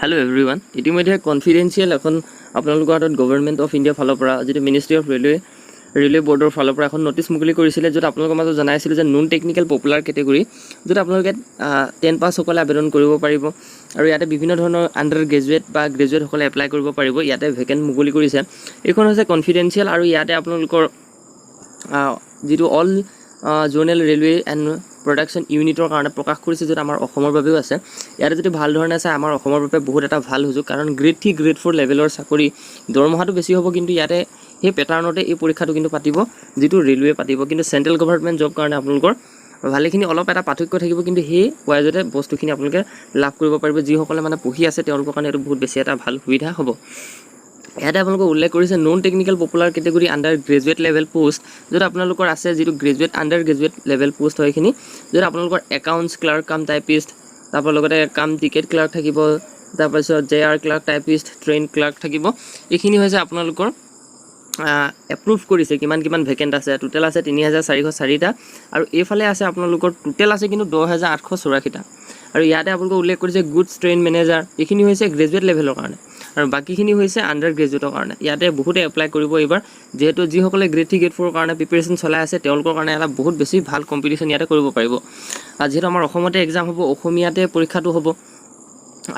Hello' every ইতিমধ্যে confidential এখন আপোনালোকৰ হাতত গভৰ্ণমেণ্ট অফ ইণ্ডিয়াৰ ফালৰ পৰা, যিটো মিনিষ্ট্ৰী অফ ৰেলৱে ৰেলৱে বৰ্ডৰ ফালৰ পৰা এখন নটিচ মুকলি কৰিছিলে, য'ত আপোনালোকৰ মাজত জনাইছিলে যে নন টেকনিকেল পপুলাৰ কেটেগৰী য'ত আপোনালোকে টেন পাছসকলে আবেদন কৰিব পাৰিব আৰু ইয়াতে বিভিন্ন ধৰণৰ আণ্ডাৰ গ্ৰেজুৱেট বা গ্ৰেজুৱেটসকলে এপ্লাই কৰিব পাৰিব। ইয়াতে ভেকেণ্ট মুকলি কৰিছে। এইখন হৈছে কনফিডেঞ্চিয়েল আৰু ইয়াতে আপোনালোকৰ যিটো all zonal railway and production ইউনিটৰ কাৰণে প্ৰকাশ কৰিছে য'ত আমাৰ অসমৰ বাবেও আছে। ইয়াতে যদি ভাল ধৰণে চাই আমাৰ অসমৰ বাবে বহুত এটা ভাল সুযোগ কাৰণ গ্ৰেড থ্ৰী গ্ৰেড ফ'ৰ লেভেলৰ চাকৰি দৰমহাটো বেছি হ'ব কিন্তু ইয়াতে সেই পেটাৰ্ণতে এই পৰীক্ষাটো কিন্তু পাতিব যিটো ৰেলৱে পাতিব। কিন্তু চেণ্ট্ৰেল গভৰ্ণমেণ্ট জব কাৰণে আপোনালোকৰ ভালেখিনি অলপ এটা পাৰ্থক্য থাকিব কিন্তু সেই ৱাইজতে বস্তুখিনি আপোনালোকে লাভ কৰিব পাৰিব। যিসকলে মানে পঢ়ি আছে তেওঁলোকৰ কাৰণে এইটো বহুত বেছি এটা ভাল সুবিধা হ'ব। ইয়াতে আপোনালোকক উল্লেখ কৰিছে non technical popular category under graduate level post য'ত আপোনালোকৰ আছে যিটো graduate under graduate level post হয় এইখিনি য'ত আপোনালোকৰ একাউণ্টছ ক্লাৰ্ক কাম টাইপিষ্ট তাৰপৰা লগতে কাম টিকেট ক্লাৰ্ক থাকিব তাৰপাছত J R clerk typist train clerk থাকিব। এইখিনি হৈছে আপোনালোকৰ এপ্ৰুভ কৰিছে কিমান কিমান ভেকেণ্ট আছে। টোটেল আছে তিনি হাজাৰ চাৰিশ চাৰিটা আৰু এইফালে আছে আপোনালোকৰ টোটেল আছে কিন্তু দহ হাজাৰ আঠশ চৌৰাশীটা। আৰু ইয়াতে আপোনালোকক উল্লেখ কৰিছে গুডছ ট্ৰেইন মেনেজাৰ এইখিনি হৈছে গ্ৰেজুৱেট লেভেলৰ কাৰণে। আৰু বাকীখিনি হৈছে আণ্ডাৰ গ্ৰেজুৱেটৰ কাৰণে। ইয়াতে বহুতে এপ্লাই কৰিব এইবাৰ। যিহেতু যিসকলে গ্ৰেড থ্ৰী গ্ৰেড ফ'ৰৰ কাৰণে প্ৰিপেৰেশ্যন চলাই আছে, তেওঁলোকৰ কাৰণে এটা বহুত বেছি ভালো কম্পিটিশ্যন ইয়াতে কৰিব পাৰিব। যিহেতু আমাৰ অসমতে এক্সাম হ'ব, অসমীয়াতে পৰীক্ষাটো হ'ব,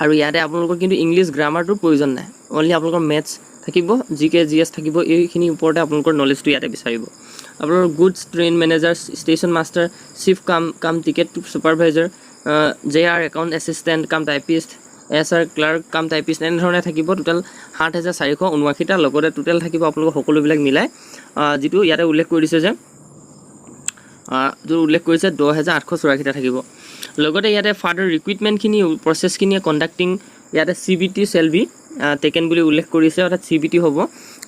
আৰু ইয়াতে আপোনালোকৰ কিন্তু ইংলিছ গ্ৰামাৰটোৰ প্ৰয়োজন নাই। অনলি আপোনালোকৰ মেথছ থাকিব জি কে জি এছ থাকিব এইখিনিৰ ওপৰতে আপোনালোকৰ নলেজটো ইয়াতে বিচাৰিব। আপোনালোকৰ goods train manager station master chief cum cum ticket supervisor J R account assistant cum typist S R clerk, cum typist, এনেধৰণে থাকিব। টোটেল সাত হাজাৰ চাৰিশ ঊনআশীটা। লগতে টোটেল থাকিব আপোনালোকৰ সকলোবিলাক মিলাই। যিটো ইয়াতে উল্লেখ কৰি দিছে যে য'ত উল্লেখ কৰিছে, দহ হেজাৰ আঠশ চৌৰাশীটা থাকিব। লগতে ইয়াতে ফাৰ্ডাৰ ৰিক্ৰুইটমেণ্টখিনি প্ৰচেছখিনি কণ্ডাক্টিং ইয়াতে চি বি টি চেল বি টেকেন বুলি উল্লেখ কৰিছে। অৰ্থাৎ চি বি টি হ'ব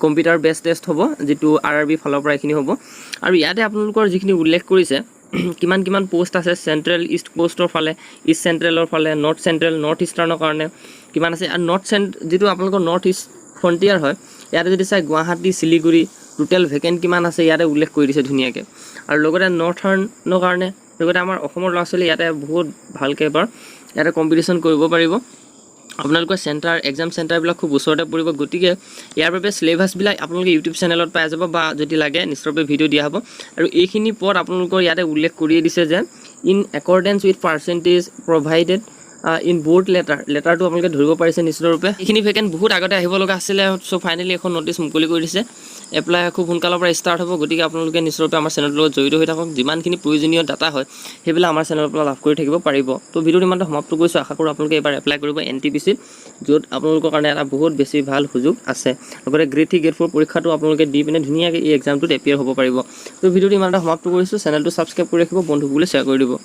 কম্পিউটাৰ বেছ টেষ্ট হ'ব, যিটো আৰ আৰ বি ফালৰ পৰা এইখিনি হ'ব। আৰু ইয়াতে আপোনালোকৰ যিখিনি উল্লেখ কৰিছে কিমান কিমান পষ্ট আছে চেণ্ট্ৰেল ইষ্ট কোষ্টৰ ফালে ইষ্ট চেণ্ট্ৰেলৰ ফালে নৰ্থ চেণ্ট্ৰেল নৰ্থ ইষ্টাৰ্ণৰ কাৰণে কিমান আছে। আৰু নৰ্থ চেণ্ট যিটো আপোনালোকৰ নৰ্থ ইষ্ট ফ্ৰণ্টিয়াৰ হয়, ইয়াতে যদি চাই গুৱাহাটী, শিলিগুৰি টোটেল ভেকেণ্ট কিমান আছে, ইয়াতে উল্লেখ কৰি দিছে ধুনীয়াকৈ। আৰু লগতে নർത്থাৰ্ণৰ কাৰণে, লগতে আমাৰ অসমৰ ল'ৰা ছোৱালী ইয়াতে বহুত ভালকৈ এবাৰ ইয়াতে কম্পিটিশ্যন কৰিব পাৰিব। আপোনালোকৰ চেণ্টাৰ এক্সাম চেণ্টাৰবিলাক খুব ওচৰতে পৰিব। গতিকে ইয়াৰ বাবে চিলেবাছবিলাক আপোনালোকে ইউটিউব চেনেলত পাই যাব বা যদি লাগে নিশ্চয়ৰূপে ভিডিঅ' দিয়া হ'ব। আৰু এইখিনি পদ আপোনালোকৰ ইয়াতে উল্লেখ কৰিয়ে দিছে যে in accordance with percentage provided in board letter লেটাৰটো আপোনালোকে ধৰিব পাৰিছে নিশ্চিতৰূপে এইখিনি ভেকেণ্ট বহুত আগতে আহিব লগা আছিলে চ' ফাইনেলি এখন নটিচ মুকলি কৰি দিছে। এপ্লাই খুব সোনকালৰ পৰা ষ্টাৰ্ট হ'ব, গতিকে আপোনালোকে নিশ্চয়ৰূপে আমাৰ চেনেলৰ লগত জড়িত হৈ থাকক। যিমানখিনি প্ৰয়োজনীয় ডাটা হয়, সেইবিলাক আমাৰ চেনেলৰ পৰা লাভ কৰি থাকিব পাৰিব। ত' ভিডিঅ'টো ইমানতে সমাপ্ত কৰিছোঁ, আশা কৰোঁ আপোনালোকে এইবাৰ এপ্লাই কৰিব এন টি পি চিত য'ত আপোনালোকৰ কাৰণে এটা বহুত বেছি ভালো সুযোগ আছে। লগতে গ্ৰেড থ্ৰী গ্ৰেড ফ'ৰ পৰীক্ষাটো আপোনালোকে দি পিনে ধুনীয়াকৈ এই এক্সামটোত এপিয়াৰ হ'ব পাৰিব। ত' ভিডিঅ'টো ইমানতে সমাপ্ত কৰিছোঁ চেনেলটো ছাবস্ক্ৰাইব কৰি ৰাখিব বন্ধুবোৰে শ্বেয়াৰ কৰি দিব।